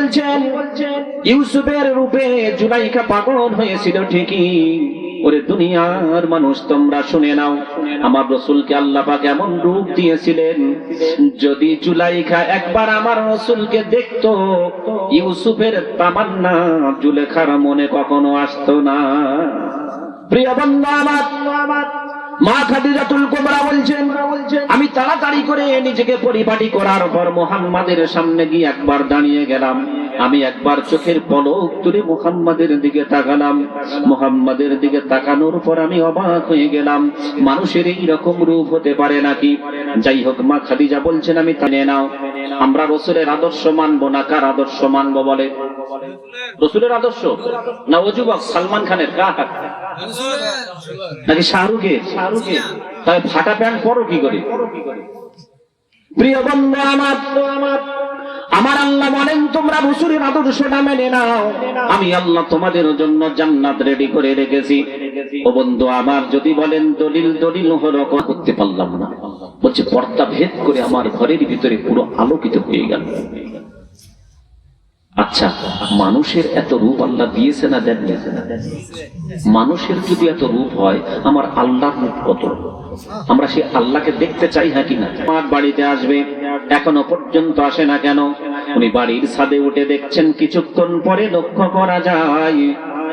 বলছেন, ইউসুফের রূপে জুলাইকা পাগল হয়েছিল ঠিকই। ওরে দুনিয়ার মানুষ, তোমরা শুনে নাও, আমার রসুলকে আল্লাহ পাক এমন রূপ দিয়েছিলেন, যদি জুলাইখা একবার আমার রসুলকে দেখতো, ইউসুফের তামান্না জুলেখার মনে কখনো আসতো না। প্রিয় বন্ধু আমার মা খাদিজাতুল কুবরা বলছেন আমি তাড়াতাড়ি করে নিজেকে পরিপাটি করার পর মোহাম্মদের সামনে গিয়ে একবার দাঁড়িয়ে গেলাম। আমি একবার চোখের পলক তুলে মোহাম্মদের দিকে তাকালাম। মোহাম্মদের দিকে তাকানোর পর আমি অবাক হয়ে গেলাম। মানুষের এই রকম রূপ হতে পারে নাকি? যাই হোক মা খাদিজা বলছেন আমি তানে নাও। আমরা রসুলের আদর্শ মানবো না কার আদর্শ মানবো বলে? রসুলের আদর্শ? না ও যুবক সালমান খানের? কার? নাকি শাহরুখের? শাহরুখের তাই ফাটা প্যান্ট পরো কি করে? প্রিয় বন্ধু আমার আমার আমার আল্লাহ বলেন তোমরা রসুলের আদর্শটা মেনে নাও। আমি আল্লাহ তোমাদের জন্য জান্নাত রেডি করে রেখেছি। ও বন্ধু আমার যদি বলেন দলিল দলিল হলো করতে পারলাম না। বলছে পর্দা ভেদ করে আমার ঘরের ভিতরে পুরো আলোকিত হয়ে গেল। আচ্ছা মানুষের এত রূপ আল্লাহ দিয়েছে না দেন মানুষের যদি এত রূপ হয়, আমার আল্লাহর রূপ কত? আমরা সে আল্লাহকে দেখতে চাই হ্যাঁ কিনা আমার বাড়িতে আসবে, এখনও পর্যন্ত আসে না কেন? উনি বাড়ির ছাদে উঠে দেখছেন, কিছুক্ষণ পরে লক্ষ্য করা যায়।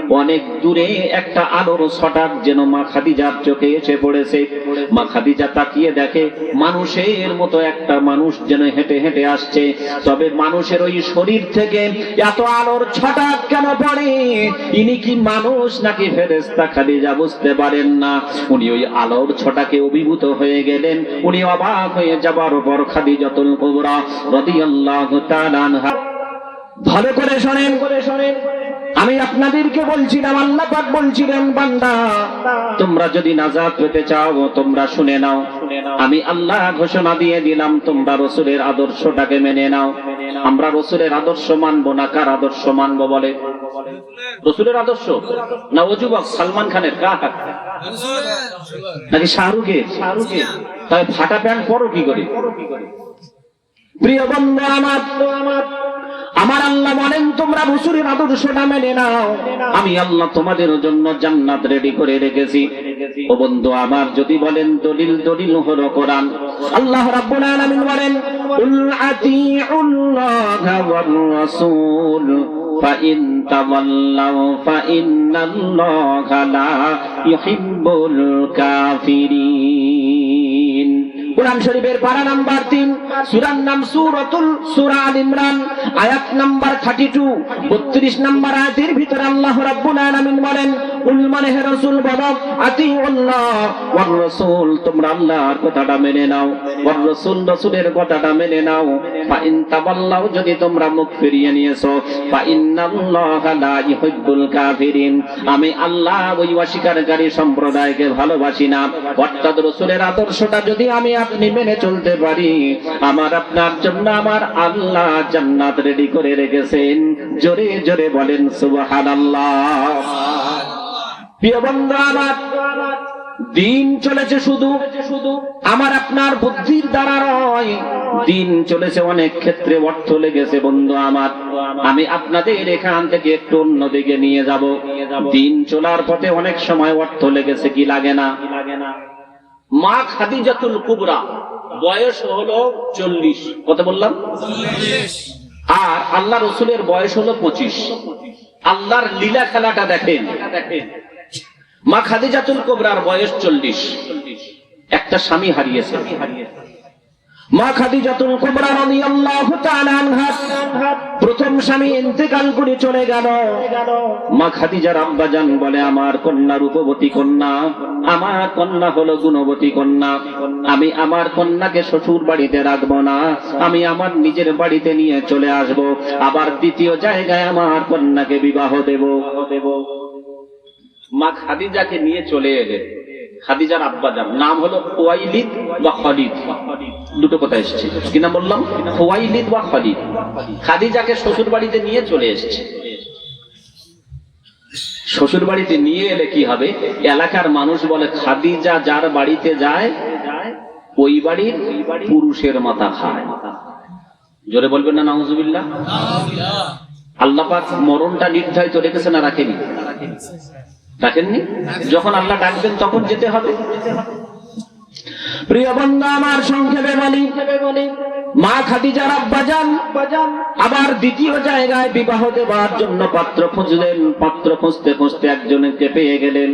অনেক দূরে একটা আলোর ছটাক যেন মা খাদিজার চোখে এসে পড়েছে। মা খাদিজা তাকিয়ে দেখে মানুষের মতো একটা মানুষ যেন হেঁটে হেঁটে আসছে। তবে মানুষের ওই শরীর থেকে এত আলোর ছটাক কেন পড়ে? ইনি কি মানুষ নাকি ফেরেস্তা খাদিজা বুঝতে পারেন না। উনি ওই আলোর ছটাকে অভিভূত হয়ে গেলেন। উনি অবাক হয়ে যাবার পর খাদিজাতুল কুবরা রাদিয়াল্লাহু তাআলা আনহা। ভালো করে শোনেন। করে শোনেন। আমি আপনাদেরকে বলছিলাম, আল্লাহ পাক বলছিলেন, বান্দা, তোমরা যদি নাজাত পেতে চাও, তোমরা শুনে নাও। আমি আল্লাহ ঘোষণা দিয়ে দিলাম, তোমরা রসুলের আদর্শটাকে মেনে নাও। আমরা রসুলের আদর্শ মানবো না, কার আদর্শ মানবো বলে? রসুলের আদর্শ? না ও যুবক সালমান খানের, কার? নাকি শাহরুখের? শাহরুখের তাই ফাটা প্যান্ট পরো কি করে? প্রিয় বন্ধু আমার আমার আমার আল্লাহ বলেন তোমরা রসুলের আদর্শটা মেনে নাও আমি আল্লাহ তোমাদের জন্য জান্নাত রেডি করে রেখেছি ও বন্ধু আমার যদি বলেন দলিল দলিল হলো কোরআন আল্লাহ রাব্বুল আলামিন বলেন উল আতিউল্লাহ ওয়ার রাসূল فإن تولوا فإن الله لا يحب الكافرين কোরআন শরীফের পারা নাম্বার তিন, সুরার নাম সুরতুল সুরা আল ইমরান, আয়াত নাম্বার থার্টি টু বত্রিশ নাম্বার আয়াতের ভিতরে আল্লাহ রাব্বুল আলামিন বলেন উল মানে হে রসুল ওয়ার রসুল, তোমরা আল্লাহর কথাটা মেনে নাও। ওয়ার রসুল, রসুলের কথাটা মেনে নাও। ফা ইন তাওয়াল্লাও যদি তোমরা মুখ ফিরিয়ে নিয়েছো ফা ইন্নাল্লাহা লা ইউহিব্বুল কাফিরিন। আমি আল্লাহ ওই অস্বীকারী সম্প্রদায়কে ভালোবাসি না। অর্থাৎ রসুলের আদর্শটা যদি আমি আপনি মেনে চলতে পারি, আমার আপনার জন্য আমার আল্লাহ জান্নাত রেডি করে রেখেছেন। জোরে জোরে বলেন সুবহানাল্লাহ। আমার, দিন চলেছে শুধু শুধু আমার আপনার বুদ্ধির দ্বারা নয়, দিন চলেছে অনেক ক্ষেত্রে অর্থ লেগেছে বন্ধু আমার। আমি আপনাদের এখান থেকে একটু অন্যদিকে নিয়ে যাব। দিন চলার পথে অনেক সময় অর্থ লেগেছে, কি লাগে না? মা খাদিজাতুল কুবরা, বয়স হলো চল্লিশ। কত বললাম? আর আল্লাহ রসুলের বয়স হলো পঁচিশ। আল্লাহর লীলা খেলাটা দেখেন দেখেন। মা খাদিজাতুল কোবরার বয়স চল্লিশ। একটা স্বামী হারিয়েছে। মা খাদিজাতুল কুবরা রাদিয়াল্লাহু প্রথম স্বামী ইন্তেকাল করে চলে গেল। মা খাদিজার আব্বাজান বলে, আমার কন্যা রূপবতী কন্যা, আমার কন্যা হলো গুণবতী কন্যা। আমি আমার কন্যাকে শ্বশুর বাড়িতে রাখব না। আমি আমার নিজের বাড়িতে নিয়ে চলে আসব। আবার দ্বিতীয় জায়গায় আমার কন্যাকে বিবাহ দেব দেব। মা খাদিজাকে নিয়ে চলে এলেন। খাদিজার আব্বাজান নাম হলো ওয়াইলিদ বা খলিদ। দুটো কথা এসেছে। কি নাম বললাম? ওয়াইলিদ বা খলিদ। খাদিজাকে শ্বশুর বাড়িতে নিয়ে চলে এসেছে। শ্বশুর বাড়িতে নিয়ে এলে কি হবে? এলাকার মানুষ বলে খাদিজা যার বাড়িতে যায় ওই বাড়ির পুরুষের মাথা খায়। জোরে বলবেন না নাউজুবিল্লাহ? আল্লাহ পাক মরণটা নির্ধারিত রেখেছে না রাখেনি? রাখেননি যখন আল্লাহ ডাকবেন তখন যেতে হবে। প্রিয় বন্ধু আমার সংক্ষেপে বলি মা খাদিজার আব্বাজান আবার দ্বিতীয় জায়গায় বিবাহ দেওয়ার জন্য পাত্র খুঁজলেন। পাত্র খুঁজতে খুঁজতে একজনকে পেয়ে গেলেন।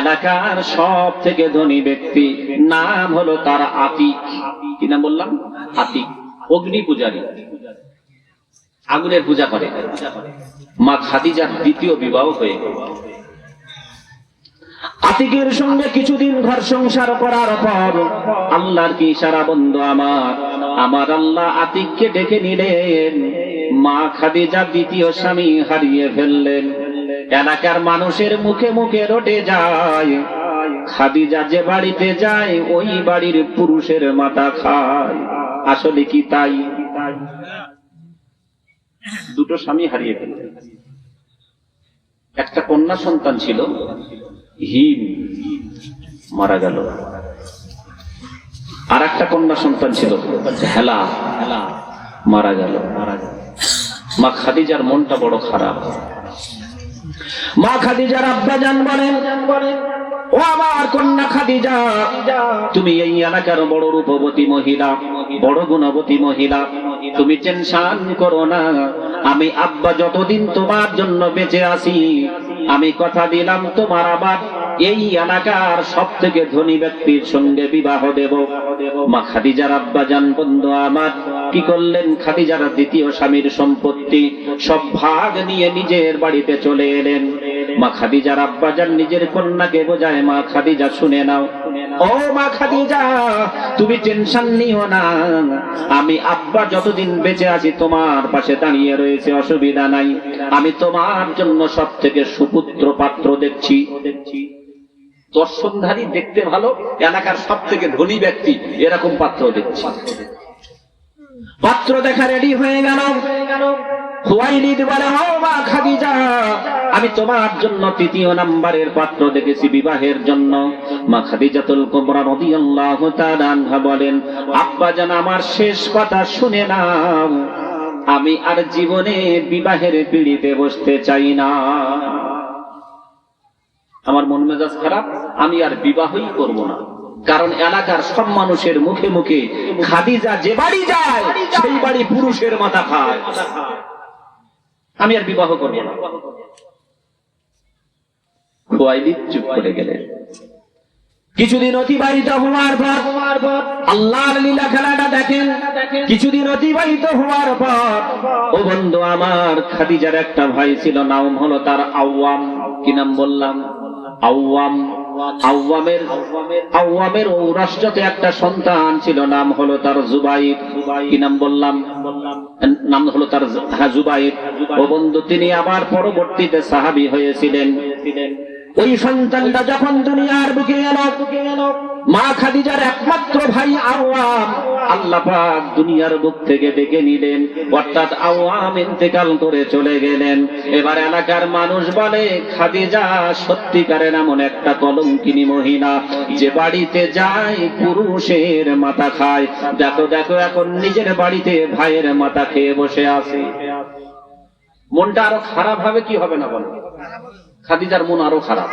এলাকার সব থেকে ধনী ব্যক্তি নাম হলো তার আতিক। কি নাম বললাম? আতিক অগ্নি পূজারী। আগুনের পূজা করে। মা খাদিজার দ্বিতীয় বিবাহ হয়ে গেল। আতিকের সঙ্গে কিছুদিন ঘর সংসার করার পর আল্লাহর কি সারা বন্ধু আমার? আমার আল্লাহ আতিককে ডেকে নিলেন। মা খাদিজা দ্বিতীয় স্বামী হারিয়ে ফেললেন। এলাকার মানুষের মুখে মুখে রটে যায়। খাদিজা যে বাড়িতে যায়, ওই বাড়ির পুরুষের মাথা খায়। আসলে কি তাই? দুটো স্বামী হারিয়ে ফেললেন। একটা কন্যা সন্তান ছিল। হিম মারা গেল। আর একটা কন্যা সন্তান ছিল, হেলা হেলা মারা গেল। মারা গেল মা খাদিজার মনটা বড় খারাপ। মা খাদিজার আব্বাজান বলেন, ও আমার কন্যা খাদিজা, তুমি এই এলাকার বড় রূপবতী মহিলা, বড় গুণবতী মহিলা। তুমি টেনশন করো না, আমি আব্বা যতদিন তোমার জন্য বেঁচে আছি আমি কথা দিলাম তোমার আবার। এই এলাকার সব থেকে ধনী ব্যক্তির সঙ্গে বিবাহ দেব। মা খাদিজার আব্বা জান বন্ধু আমার, কি করলেন খাদিজার দ্বিতীয় স্বামীর সম্পত্তি? সব ভাগ নিয়ে নিজের বাড়িতে চলে এলেন। মা খাদিজার আব্বা যান নিজের কন্যাকে বোঝায়, মা খাদিজা, শুনে নাও। ও মা খাদিজা, তুমি টেনশন নিও না। আমি আব্বা যতদিন বেঁচে আছি, তোমার পাশে দাঁড়িয়ে রয়েছে, অসুবিধা নাই। আমি তোমার জন্য সব থেকে সুপুত্র পাত্র দেখছি। দর্শনধারী দেখতে ভালো, এলাকার সব থেকে ধনী ব্যক্তি, এরকম পাত্র দেখছি। পাত্র দেখা রেডি হয়ে গেল। আমি তোমার জন্য তৃতীয় নাম্বারের পাত্র দেখেছি বিবাহের জন্য। মা খাদিজাতুল রাদিয়াল্লাহু তাআলা আনহা বলেন, আব্বা জান, আমার শেষ কথা শুনে নাও। আমি আর জীবনে বিবাহের পিড়িতে বসতে চাই না। আমার মন মেজাজ খারাপ, আমি আর বিবাহই করব না। কারণ এলাকার সব মানুষের মুখে মুখে খাদিজা যে বাড়ি যায়, সেই বাড়ি পুরুষের মাথা খায়। আমি আর বিবাহ করব না। চুপ করে গেলেন। কিছুদিন অতিবাহিত হওয়ার পর হওয়ার পর আল্লাহর লীলা খেলাটা দেখেন। কিছুদিন অতিবাহিত হওয়ার পর, ও বন্ধু, আমার খাদিজার একটা ভাই ছিল, নাম হলো তার আওয়াম। কি নাম বললাম? আওয়াম। আওয়ামের আওয়ামের ঔরাষ্ট্রতে একটা সন্তান ছিল নাম হলো তার জুবাইর। কি নাম বললাম? নাম হলো তার হ্যাঁ জুবাইর। ও বন্ধু তিনি আবার পরবর্তীতে সাহাবি হয়েছিলেন। ওই সন্তানটা যখন দুনিয়ার বুকে গেল মা খাদিজার একমাত্র ভাই আওয়াম। আল্লাহ দুনিয়ার বুক থেকে ডেকে নিলেন, অর্থাৎ আওয়াম ইন্তেকাল করে চলে গেলেন। এবার এলাকার মানুষ বলে, খাদিজা, সত্যিকারের এমন একটা কলঙ্কিনী মহিলা, যে বাড়িতে যায়, পুরুষের মাথা খায়। দেখো দেখো, এখন নিজের বাড়িতে ভাইয়ের মাথা খেয়ে বসে আছে। মনটা আরও খারাপ হবে কি হবে না বলো? খাদিজার মন আরও খারাপ।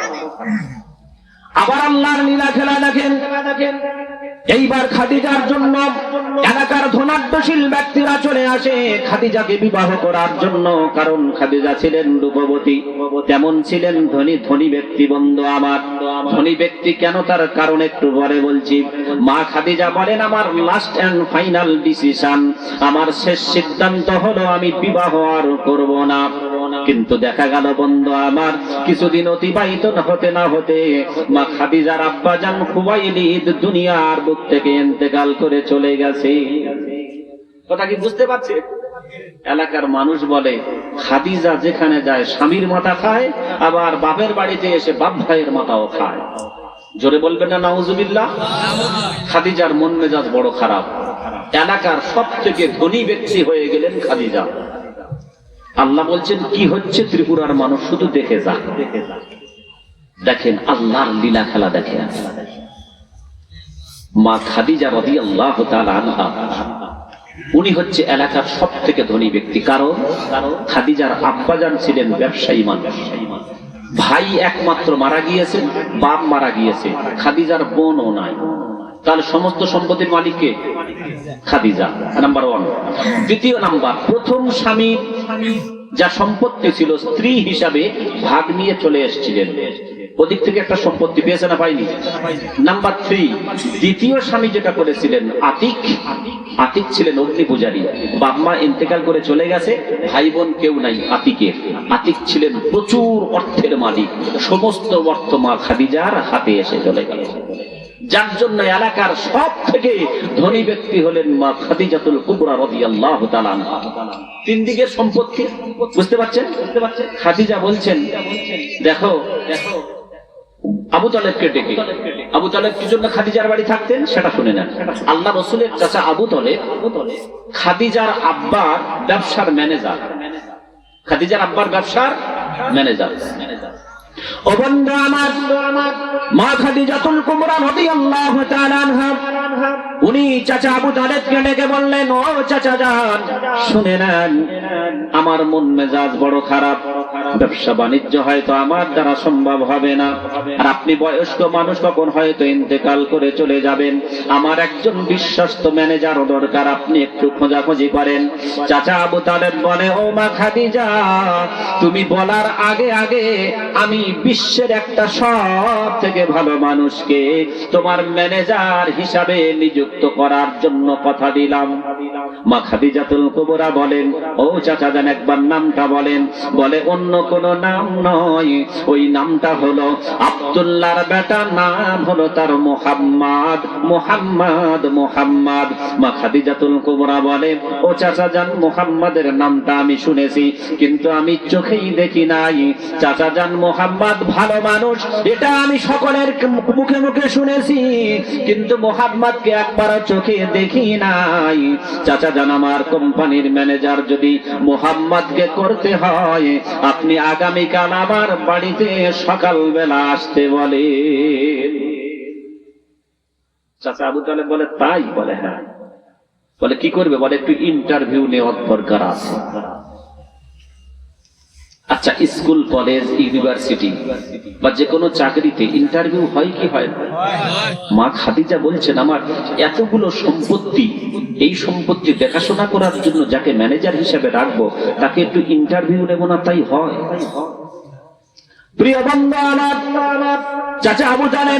আবার আল্লাহর লীলা খেলা দেখেন। এইবার খাদিজার জন্য এলাকার ধনাঢ্যশীল ব্যক্তিরা চলে আসে খাদিজাকে বিবাহ করার জন্য, কারণ খাদিজা ছিলেন রূপবতী। তেমন ছিলেন ধনী ধনী ব্যক্তি বন্ধু আমার। ধনী ব্যক্তি কেন তার কারণ একটু পরে বলছি। মা খাদিজা বলেন, আমার লাস্ট এন্ড ফাইনাল ডিসিশন আমার শেষ সিদ্ধান্ত হলো আমি বিবাহ আর করব না। কিন্তু দেখা গেল বন্ধু আমার, কিছুদিন অতিবাহিত না হতে না হতে মা খাদিজার আব্বা জান খুবাইলিদ দুনিয়ার বুক থেকে ইন্তেকাল করে চলে গেছে। কথা কি বুঝতে পারছে? এলাকার মানুষ বলে, খাদিজা যেখানে যায় স্বামীর মাথা খায়, আবার বাপের বাড়িতে এসে বাপ ভাইয়ের মাথাও খায়। জোরে বলবেন না, নাউজুবিল্লাহ? খাদিজার মন মেজাজ বড় খারাপ। এলাকার সব থেকে ধনী ব্যক্তি হয়ে গেলেন খাদিজা। আল্লাহ বলছেন, কি হচ্ছে ত্রিপুরার মানুষ? শুধু দেখে যা। দেখে দেখেন, আল্লাহর লীলা খেলা দেখেন মা খাদিজা রদি আল্লাহ উনি হচ্ছে এলাকার সব থেকে ধনী ব্যক্তি। কারণ খাদিজার আব্বাজান ছিলেন ব্যবসায়ী মানুষ। ভাই একমাত্র মারা গিয়েছেন বাপ মারা গিয়েছে। খাদিজার বোনও নাই। তাহলে সমস্ত সম্পত্তির মালিককে? খাদিজা নাম্বার ওয়ান দ্বিতীয় নাম্বার, প্রথম স্বামী যা সম্পত্তি ছিল স্ত্রী হিসাবে ভাগ নিয়ে চলে এসেছিলেন। ওদিক থেকে একটা সম্পত্তি পেয়েছে না পাইনি? নাম্বার থ্রি দ্বিতীয় স্বামী যেটা করেছিলেন, আতিক। আতিক ছিলেন অগ্নি পূজারী বাপমা ইন্তেকাল করে চলে গেছে ভাই বোন কেউ নাই আতিকের। আতিক ছিলেন প্রচুর অর্থের মালিক। সমস্ত অর্থ মা খাদিজার হাতে এসে চলে গেল। যার জন্য এলাকার সব থেকে ধনী ব্যক্তি হলেন মা খাদিজাতুল কুবরা তাআলা আনহা। তিন দিকের সম্পত্তি, বুঝতে পারছেন? বুঝতে পারছেন খাদিজা বলছেন দেখো দেখো, আবু তালেবকে ডেকে। আবু তালেব কি জন্য খাদিজার বাড়ি থাকতেন? সেটা শুনে নেন। আল্লাহ রসুলের চাচা আবু তলেব খাদিজার আব্বার ব্যবসার ম্যানেজার। খাদিজার আব্বার ব্যবসার ম্যানেজার। আমার মন মেজাজ বড় খারাপ, ব্যবসা বাণিজ্য হয়তো আমার দ্বারা সম্ভব হবে না। আর আপনি বয়স্ক মানুষ কখন হয়তো ইন্তেকাল করে চলে যাবেন। আমার একজন বিশ্বস্ত ম্যানেজার দরকার, আপনি একটু খোঁজাখুঁজি করেন। চাচা আবু তালেব বলে, ও মা খাদিজা, তুমি বলার আগে আগে আমি বিশ্বের একটা সব থেকে ভালো মানুষকে তোমার ম্যানেজার হিসাবে নিযুক্ত করার জন্য কথা দিলাম। মা খাদিজাতুল কুবরা বলেন, ও চাচা জান একবার নামটা বলেন। বলে, অন্য কোন নাম নয়। ওই নামটা হলো আব্দুল্লাহর বেটা, নাম হলো তার মোহাম্মদ মোহাম্মদ মোহাম্মদ। মা খাদিজাতুল কুবরা বলে, ও চাচা জান মোহাম্মদের নামটা আমি শুনেছি, কিন্তু আমি চোখেই দেখি নাই। চাচা যান, মোহাম্মদ ভালো মানুষ। এটা আমি সকলের মুখে মুখে শুনেছি। কিন্তু মোহাম্মদকে একবার চোখে দেখি নাই। চাচা জান, আমার কোম্পানির ম্যানেজার যদি মোহাম্মদকে করতে হয়, আপনি আগামীকাল আমার বাড়িতে সকালবেলা আসতে বলে চাচা আবু তালেব বলে, তাই বলে হ্যাঁ। বলে, কি করবে? বলে, একটু ইন্টারভিউ নেওয়ার দরকার আছে। আচ্ছা স্কুল, কলেজ, ইউনিভার্সিটি বা যে কোনো চাকরিতে ইন্টারভিউ হয় কি হয় মা খাদিজা বলছেন, আমার এতগুলো সম্পত্তি, এই সম্পত্তি দেখাশোনা করার জন্য যাকে ম্যানেজার হিসেবে রাখব, তাকে একটু ইন্টারভিউ নেব না, তাই হয়।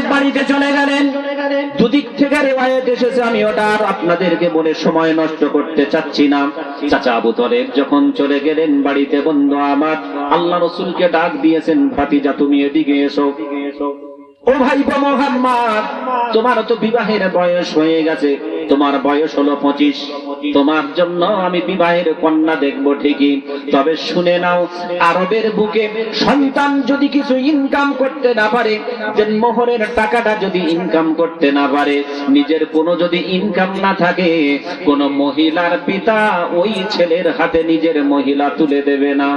বাড়িতে দুদিক থেকে এসেছে, আমি ওটা আর আপনাদেরকে বলে সময় নষ্ট করতে চাচ্ছি না। চাচা আবু যখন চলে গেলেন বাড়িতে, বন্ধু, আমার আল্লাহ রসুলকে ডাক দিয়েছেন, ভাতিজা, তুমি এদিকে এসো। ও ভাই মোহাম্মদ তোমার তো বিবাহের বয়স হয়ে গেছে। তোমার বয়স হলো পঁচিশ। তোমার জন্য আমি বিবাহের কন্যা দেখব ঠিকই। তবে শুনে নাও, আরবের বুকে সন্তান যদি কিছু ইনকাম করতে না পারে যে মোহরের টাকাটা যদি ইনকাম করতে না পারে, নিজের কোনো যদি ইনকাম না থাকে, কোন মহিলার পিতা ওই ছেলের হাতে নিজের মহিলা তুলে দেবে না।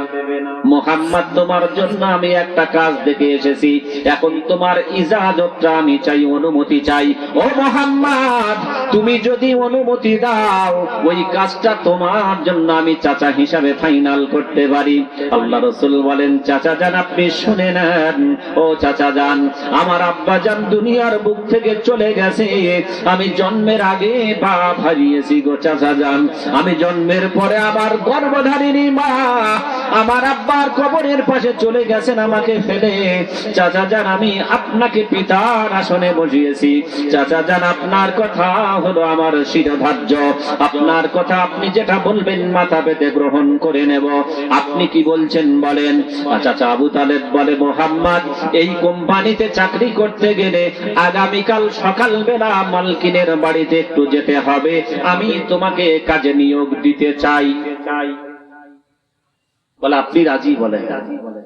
মোহাম্মদ, তোমার জন্য আমি একটা কাজ দেখে এসেছি। এখন তোমার ইজাজতটা আমি চাই, অনুমতি চাই। ও মোহাম্মদ, তুমি যদি অনুমতি দাও, ওই কাজটা তোমার জন্য আমি চাচা হিসাবে ফাইনাল করতে পারি। আল্লাহ রসুল বলেন, চাচা যান, আপনি শুনে নেন। ও চাচা যান, আমার আব্বা যান দুনিয়ার বুক থেকে চলে গেছে। আমি জন্মের আগে বাপ হারিয়েছি গো চাচা যান। আমি জন্মের পরে আমার গর্ভধারিণী মা। আমার আব্বার কবরের পাশে চলে গেছেন, আমাকে ফেলে। চাচা যান, আমি আপনাকে পিতার আসনে বসিয়েছি। চাচা যান, আপনার কথা হলো আমার শিরোধার্য। আপনার কথা আপনি যেটা বলবেন মাথা পেতে গ্রহণ করে নেব। আপনি কি বলছেন বলেন? চাচা আবু তালেব বলে, মোহাম্মদ, এই কোম্পানিতে চাকরি করতে গেলে আগামীকাল সকালবেলা মালকিনের বাড়িতে একটু যেতে হবে। আমি তোমাকে কাজে নিয়োগ দিতে চাই। বলে, আপনি রাজি? বলেন রাজি বলেন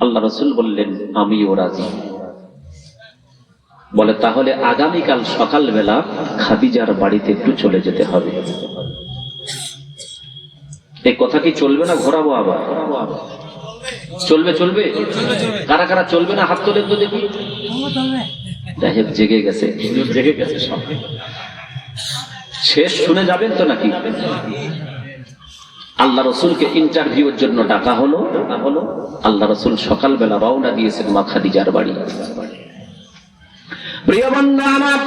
আল্লাহ রসুল বললেন, আমিও রাজি। বলে, তাহলে আগামীকাল সকালবেলা খাদিজার বাড়িতে একটু চলে যেতে হবে। এই কথা কি চলবে না ঘোরাবো আবার? চলবে চলবে? কারা কারা চলবে না? হাত তোলেন তো দেখি। যাই হোক, জেগে গেছে। জেগে গেছে সব। শেষ শুনে যাবেন তো নাকি? আল্লাহ রসুলকে ইন্টারভিউর জন্য ডাকা হলো হলো। আল্লাহ রসুল সকালবেলা রওনা দিয়েছেন মা খাদিজার বাড়ি। প্রিয় বন্ধু আমার,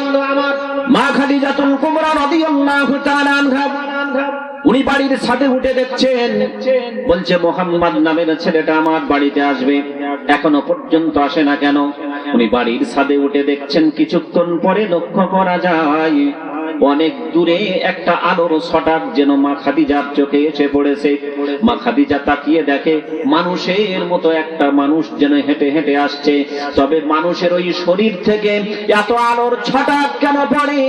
মা খালি জাতুল উনি বাড়ির সাথে উঠে দেখছেন, বলছে, মোহাম্মদ নামের ছেলেটা আমার বাড়িতে আসবে। এখনও পর্যন্ত আসে না কেন? উনি বাড়ির ছাদে উঠে দেখছেন, কিছুক্ষণ পরে লক্ষ্য করা যায় অনেক দূরে একটা আলোর ছটাক যেন মা খাদিজার চোখে এসে পড়েছে। মা খাদিজা তাকিয়ে দেখে, মানুষের মতো একটা মানুষ যেন হেঁটে হেঁটে আসছে। তবে মানুষের ওই শরীর থেকে এত আলোর ছটাক কেন পড়ে?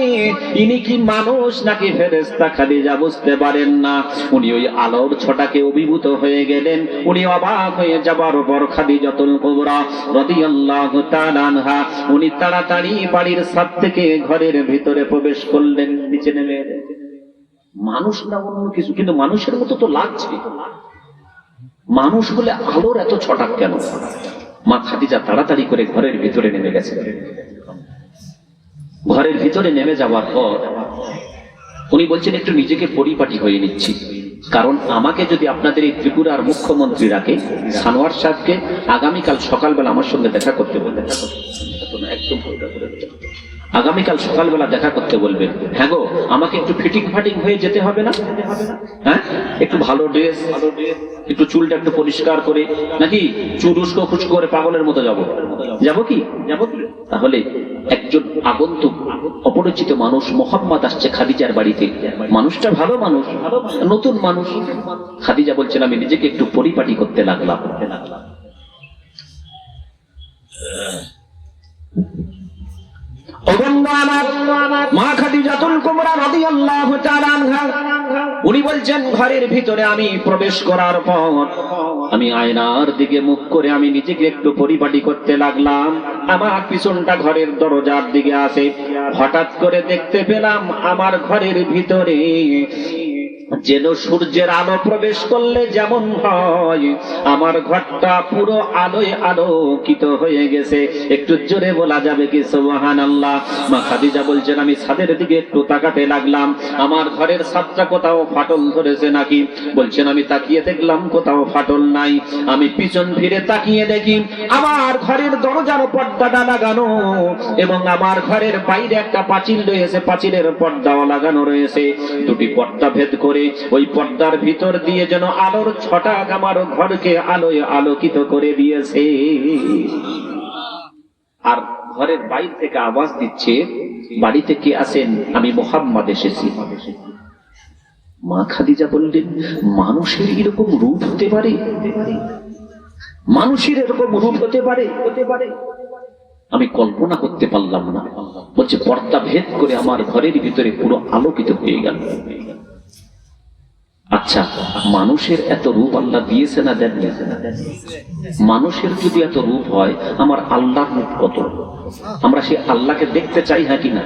ইনি কি মানুষ নাকি ফেরেস্তা খাদিজা বুঝতে পারেন না। উনি ওই আলোর ছটাকে অভিভূত হয়ে গেলেন। উনি অবাক হয়ে যাবার পর খাদিজাতুল কুবরা রাদিয়াল্লাহু তাআলা আনহা, উনি তাড়াতাড়ি বাড়ির ছাদ থেকে ঘরের ভিতরে প্রবেশ করলেন। নিচে নেমে মানুষ না অন্য কিছু, কিন্তু মানুষের মতো তো লাগছে। মানুষ হলে আলোর এত ছটাক কেন? মা খাদিজা তাড়াতাড়ি করে ঘরের ভিতরে নেমে গেছে। ঘরের ভিতরে নেমে যাওয়ার পর উনি বলছেন, একটু নিজেকে পরিপাটি হয়ে নিচ্ছি। কারণ আমাকে যদি আপনাদের এই ত্রিপুরার মুখ্যমন্ত্রী রাখে, সানোয়ার সাহেবকে আগামীকাল সকালবেলা আমার সঙ্গে দেখা করতে বলবেন। একদম হালকা করে দেবেন। আগামীকাল সকালবেলা দেখা করতে বলবেন হ্যাঁ গো, আমাকে একটু ফিটিং ফাটিং হয়ে যেতে হবে না? হ্যাঁ? একটু ভালো ড্রেস, একটু চুলটা একটু পরিষ্কার করে, নাকি চুল খুস্কো করে পাগলের মতো যাব? যাব কি? যাব তাহলে একজন আগন্তুক, অপরিচিত মানুষ মোহাম্মদ আসছে খাদিজার বাড়িতে। মানুষটা ভালো মানুষ, নতুন মানুষ। খাদিজা বলছেন, আমি নিজেকে একটু পরিপাটি করতে লাগলাম। উনি বলছেন, ঘরের ভিতরে আমি প্রবেশ করার পর আমি আয়নার দিকে মুখ করে আমি নিজেকে একটু পরিপাটি করতে লাগলাম। আমার পিছনটা ঘরের দরজার দিকে আসে হঠাৎ করে দেখতে পেলাম আমার ঘরের ভিতরে যেন সূর্যের আলো প্রবেশ করলে যেমন হয়। আমার ঘরটা পুরো আলোয় আলোকিত হয়ে গেছে। একটু জোরে বলা যাবে কি? সোহান আল্লাহ মা খাদিজা বলছেন, আমি ছাদের দিকে একটু তাকাতে লাগলাম। আমার ঘরের ছাদটা কোথাও ফাটল ধরেছে নাকি? বলছেন, আমি তাকিয়ে দেখলাম কোথাও ফাটল নাই। আমি পিছন ফিরে তাকিয়ে দেখি, আমার ঘরের দরজার পর্দাটা লাগানো এবং আমার ঘরের বাইরে একটা পাঁচিল রয়েছে, পাঁচিলের পর্দাও লাগানো রয়েছে। দুটি পর্দা ভেদ করে ওই পর্দার ভিতর দিয়ে যেন আলোর ছটাক আমার ঘরকে আলোয় আলোকিত করে দিয়েছে। আর ঘরের বাইর থেকে আওয়াজ দিচ্ছে, বাড়িতে কে আছেন? আমি মোহাম্মদ এসেছি। মা খাদিজা বললেন, মানুষের এরকম রূপ হতে পারে? মানুষের এরকম রূপ হতে পারে হতে পারে? আমি কল্পনা করতে পারলাম না। বলছে, পর্দা ভেদ করে আমার ঘরের ভিতরে পুরো আলোকিত হয়ে গেল। আচ্ছা মানুষের এত রূপ আল্লাহ দিয়েছে না দেন মানুষের যদি এত রূপ হয় আমার আল্লাহর রূপ কত? আমরা সেই আল্লাহকে দেখতে চাই হ্যাঁ কি না?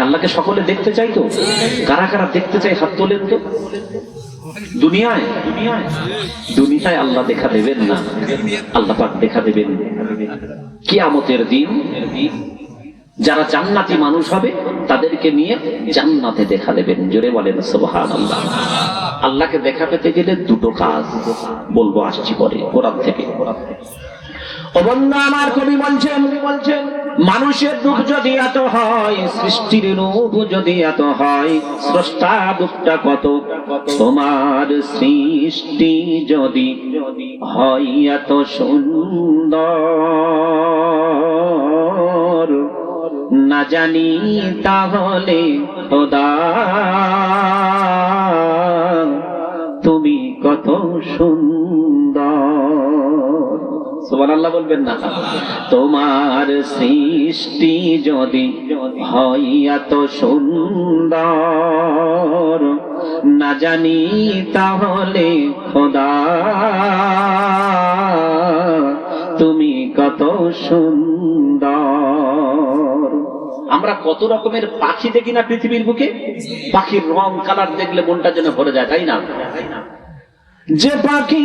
আল্লাহকে সকলে দেখতে চাই তো? কারা কারা দেখতে চাই হাত তোলেন তো। দুনিয়ায়? দুনিয়ায় দুনিয়ায় আল্লাহ দেখা দেবেন না। আল্লাহ পাক দেখা দেবেন। কিয়ামতের দিন যারা জান্নাতি মানুষ হবে, তাদেরকে নিয়ে জান্নাতে দেখা দেবেন। জোরে বলেন আল্লাহকে দেখা পেতে গেলে দুটো কাজ বলব আসছি পরে কোরআন থেকে। মানুষের রূপ যদি এত হয়, সৃষ্টির রূপ যদি এত হয়, স্রষ্টা রূপটা কত? তোমার সৃষ্টি যদি হয় এত সুন্দর। জানি তাহলে খোদা, তুমি কত সুন্দর। আল্লাহ বলবেন না। তোমার সৃষ্টি যদি হয় এত সুন্দর, না জানি তাহলে খোদা, তুমি কত সুন্দর। আমরা কত রকমের পাখি দেখি না পৃথিবীর বুকে? পাখির রং কালার দেখলে মনটা যেন ভরে যায়, তাই না? যে পাখি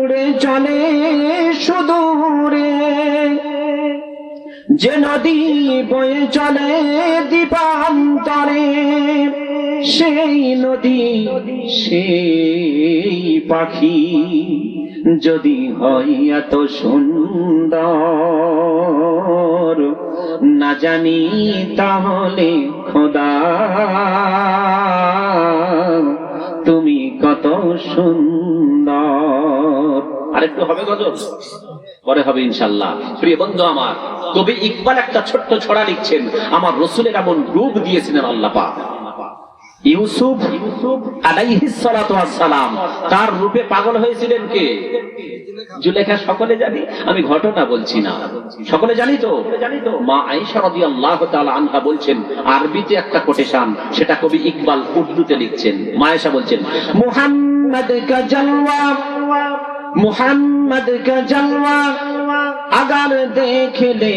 উড়ে চলে সুদূরে, যে নদী বয়ে চলে দীপান্তরে, সেই নদী, সেই পাখি যদি হয় এত সুন্দর। না জানি তাহলে খোদা, তুমি কত সুন্দর। আরেকটু হবে কত পরে হবে ইনশাল্লাহ। প্রিয় বন্ধু আমার, কবি ইকবাল একটা ছোট্ট ছড়া লিখছেন, আমার রসুলের এমন রূপ দিয়েছিলেন আল্লাহ পাক। ইউসুফ সালাম তার রূপে পাগল হয়েছিলেন কে? জুলেখা, সকলে জানি? আমি ঘটনা বলছি না। সকলে জানি তো? মা আইসা রবি আল্লাহ আনহা বলছেন, আরবিতে একটা কোটেশন, সেটা কবি ইকবাল উর্দুতে লিখছেন। মা মায়েশা বলছেন, মোহাম্মদ গজলওয়া মোহাম্মদ গজলওয়া আগার দেখলে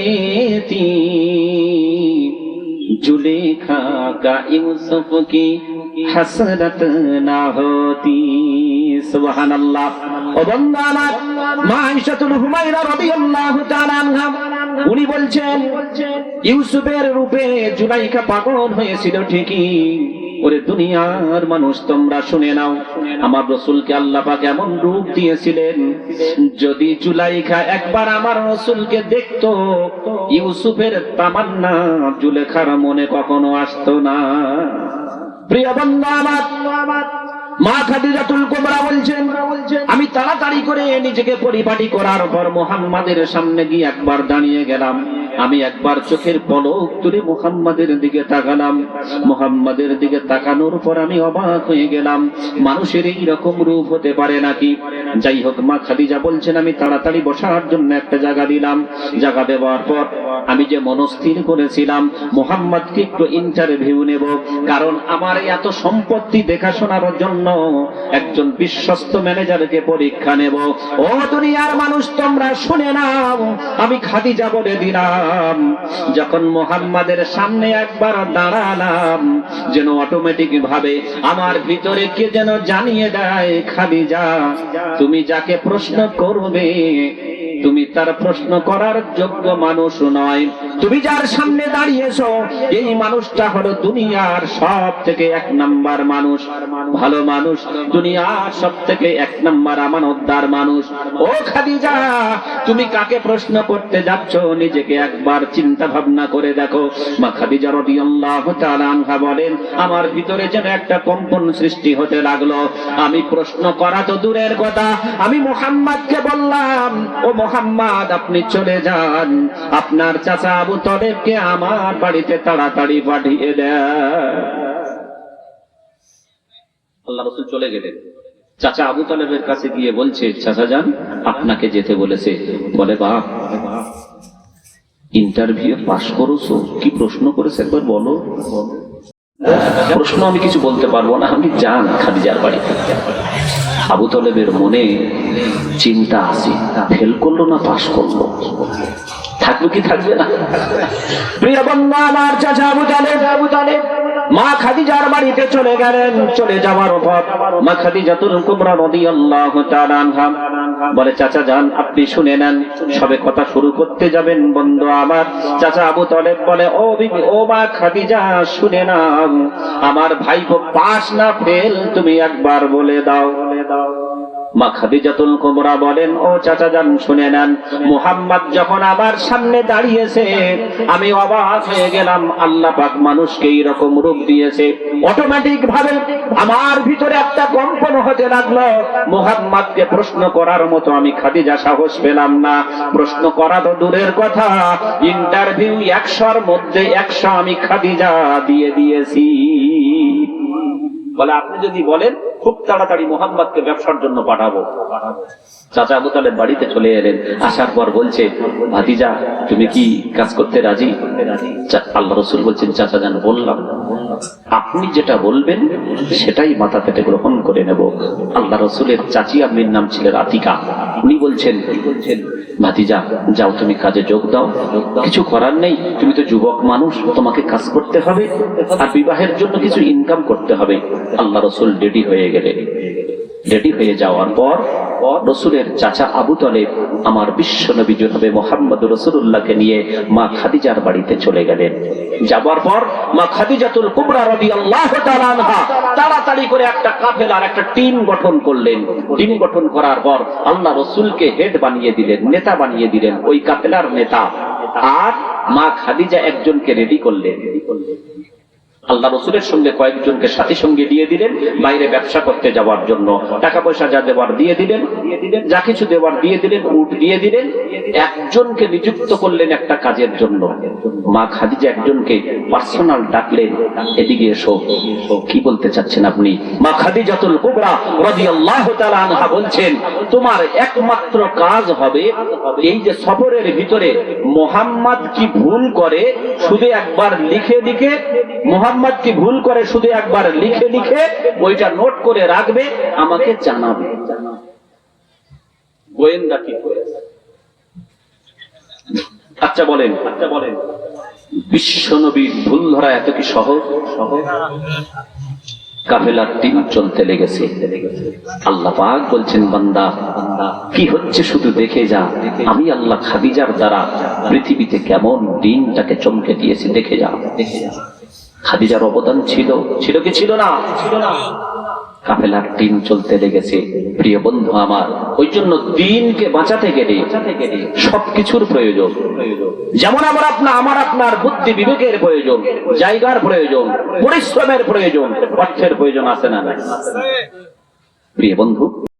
তিন जुलेखा का यूसुफ की हसरत ना होती सुबहान अल्लाह ও বন্ধু আমার মা আয়েশাতুল হুমায়রা রাদিয়াল্লাহু তাআলা আনহা উনি বলছেন ইউসুফের রূপে জুলাইখা পাগল হয়েছিল ঠিকই ওরে দুনিয়ার মানুষ তোমরা শুনে নাও। আমার রসুলকে আল্লাহ পাক এমন রূপ দিয়েছিলেন, যদি জুলাইখা একবার আমার রসুলকে দেখতো, ইউসুফের তামান্না জুলেখার মনে কখনো আসতো না। প্রিয় বন্ধু, আমার মা খাদিজাতুল কুবরা বলছেন, আমি তাড়াতাড়ি করে নিজেকে পরিপাটি করার পর মোহাম্মদের সামনে গিয়ে একবার দাঁড়িয়ে গেলাম। আমি একবার চোখের পলক তুলে মোহাম্মদের দিকে তাকালাম। মোহাম্মদের দিকে তাকানোর পর আমি অবাক হয়ে গেলাম। মানুষের এই রকম রূপ হতে পারে নাকি? যাই হোক মা খাদিজা বলছেন, আমি তাড়াতাড়ি বসার জন্য একটা জায়গা দিলাম। জায়গা দেওয়ার পর আমি যে মনস্থির করেছিলাম, মোহাম্মদকে একটু ইন্টারভিউ নেব। কারণ আমার এত সম্পত্তি দেখাশোনার জন্য একজন বিশ্বস্ত ম্যানেজারকে পরীক্ষা নেব। ও দুনিয়ার মানুষ, তোমরা শুনে নাও। আমি খাদিজা বলে দিলাম। যখন মোহাম্মদের সামনে একবার দাঁড়ালাম, যেন অটোমেটিক ভাবে আমার ভিতরে কে যেন জানিয়ে দেয়, খাদিজা, তুমি যাকে প্রশ্ন করবে তুমি তার প্রশ্ন করার যোগ্য মানুষ নয়। তুমি যার সামনে দাঁড়িয়েছো, এই মানুষটা হলো দুনিয়ার সব থেকে এক নাম্বার মানুষ। ভালো মানুষ দুনিয়ার সব থেকে এক নম্বর আমানতদার মানুষ। ও খাদিজা, তুমি কাকে প্রশ্ন করতে যাচ্ছ, নিজেকে একবার চিন্তা ভাবনা করে দেখো। মা খাদিজা রাদিয়াল্লাহু তাআলা আনহা বলেন, আমার ভিতরে যেন একটা কম্পন সৃষ্টি হতে লাগল। আমি প্রশ্ন করা তো দূরের কথা, আমি মোহাম্মদকে বললাম, ও মোহাম্মদ, আপনি চলে যান। আপনার চাচা আবু তলেবকে আমার বাড়িতে তাড়াতাড়ি পাঠিয়ে দেন। আল্লাহ রসুল চলে গেলেন। চাচা আবু তালেবের কাছে গিয়ে বলছে, চাচা যান, আপনাকে যেতে বলেছে। বলে বা ইন্টারভিউ পাশ করেছ? কি প্রশ্ন করেছে একবার বলো। প্রশ্ন আমি কিছু বলতে পারব না, আমি যান খাদিজার বাড়িতে। আবু তলেবের মনে চিন্তা আছে ফেল করল না পাশ করল? থাকবে কি থাকবে না? প্রিয় বন্ধু আমার চাচা আবু তালেব আবু তালেব মা খাদিজার বাড়িতে চলে গেলেন চলে যাওয়ার পর মা খাদিজাতুল কুবরা রাদিয়াল্লাহু তাআলা আনহা বলে, চাচা যান, আপনি শুনে নেন, সবে কথা শুরু করতে যাবেন বন্ধু আমার। চাচা আবু তলেব বলে, ও বিবি, ও মা খাদিজা, শুনে নাও। আমার ভাইপো পাস না ফেল, তুমি একবার বলে দাও বলে দাও। মা খাদিজাতুল কুবরা বলেন, ও চাচা যান শুনে নেন। মুহাম্মদ যখন আমার সামনে দাঁড়িয়েছে, আমি অবাক হয়ে গেলাম। আল্লাহ পাক মানুষকে এইরকম রূপ দিয়েছে। অটোমেটিক ভাবে আমার ভিতরে একটা কম্পন হতে লাগল। মুহাম্মদকে প্রশ্ন করার মতো আমি খাদিজা সাহস পেলাম না। প্রশ্ন করা তো দূরের কথা। ইন্টারভিউ একশোর মধ্যে একশো আমি খাদিজা দিয়ে দিয়েছি। বলে আপনি যদি বলেন খুব তাড়াতাড়ি মোহাম্মদকে ব্যবসার জন্য পাঠাবো। চাচা আবু তালেব বাড়িতে চলে এলেন। আসার পর বলছে, ভাতিজা, তুমি কি কাজ করতে রাজি? আল্লাহ রসুল বলছেন, চাচা জান বললাম। আপনি যেটা বলবেন, সেটাই মাথা পেতে গ্রহণ করে নেব। আল্লাহ রসুলের চাচি আম্মির নাম ছিলেন আতিকা উনি বলছেন, ভাতিজা, যাও তুমি কাজে যোগ দাও। কিছু করার নেই, তুমি তো যুবক মানুষ, তোমাকে কাজ করতে হবে আর বিবাহের জন্য কিছু ইনকাম করতে হবে। আল্লাহ রসুল রেডি হয়ে গেলে রেডি হয়ে যাওয়ার পর রসুলের চাচা আবু তলেব আমার বিশ্ব নবী জনাবে মোহাম্মদ রসুল্লাহকে নিয়ে মা খাদিজার বাড়িতে চলে গেলেন। যাবার পর মা খাদিজাতুল রাদিয়াল্লাহু তাআলা আনহা তাড়াতাড়ি করে একটা কাফেলার একটা টিম গঠন করলেন। টিম গঠন করার পর আল্লাহ রসুলকে হেড বানিয়ে দিলেন, নেতা বানিয়ে দিলেন ওই কাফেলার নেতা। আর মা খাদিজা একজনকে রেডি করলেন। আল্লাহ রসুলের সঙ্গে কয়েকজনকে সাথী সঙ্গে দিয়ে দিলেন, বাইরে ব্যবসা করতে যাওয়ার জন্য। টাকা পয়সা যা দেওয়ার দিয়ে দিলেন, যা কিছু দেওয়ার দিয়ে দিলেন, উট দিয়ে দিলেন। একজনকে নিযুক্ত করলেন একটা কাজের জন্য। মা খাদিজা একজনকে পার্সোনাল ডাকলেন, এদিকে এসো, কি বলতে চাচ্ছেন আপনি? মা খাদিজাতুল কুবরা রাদিয়াল্লাহু তাআলা আনহা বলছেন, তোমার একমাত্র কাজ হবে এই যে সফরের ভিতরে মোহাম্মদ কি ভুল করে শুধু একবার লিখে লিখে মোহাম্মদ কি ভুল করে শুধু একবার লিখে লিখে ওইটা নোট করে রাখবে, আমাকে জানাবে। গোয়েন্দা কি আচ্ছা বলেন আচ্ছা বলেন। বিশ্ব নবীর ভুল ধরা এত কি সহজ? সহজ। কাফেলার চলতে লেগেছে। আল্লাহ পাক বলছেন, বান্দা, কি হচ্ছে শুধু দেখে যা। আমি আল্লাহ খাদিজার দ্বারা পৃথিবীতে কেমন দিনটাকে চমকে দিয়েছি দেখে যা দেখে যা। খাদিজার অবদান ছিল। ছিল কি ছিল না? কাফেলার টিম চলতে লেগেছে। প্রিয় বন্ধু আমার, ওই জন্য দিনকে বাঁচাতে গেলে সবকিছুর প্রয়োজন। যেমন আমার আপনার আমার আপনার বুদ্ধি বিবেকের প্রয়োজন, জায়গার প্রয়োজন, পরিশ্রমের প্রয়োজন, অর্থের প্রয়োজন আছে না প্রিয় বন্ধু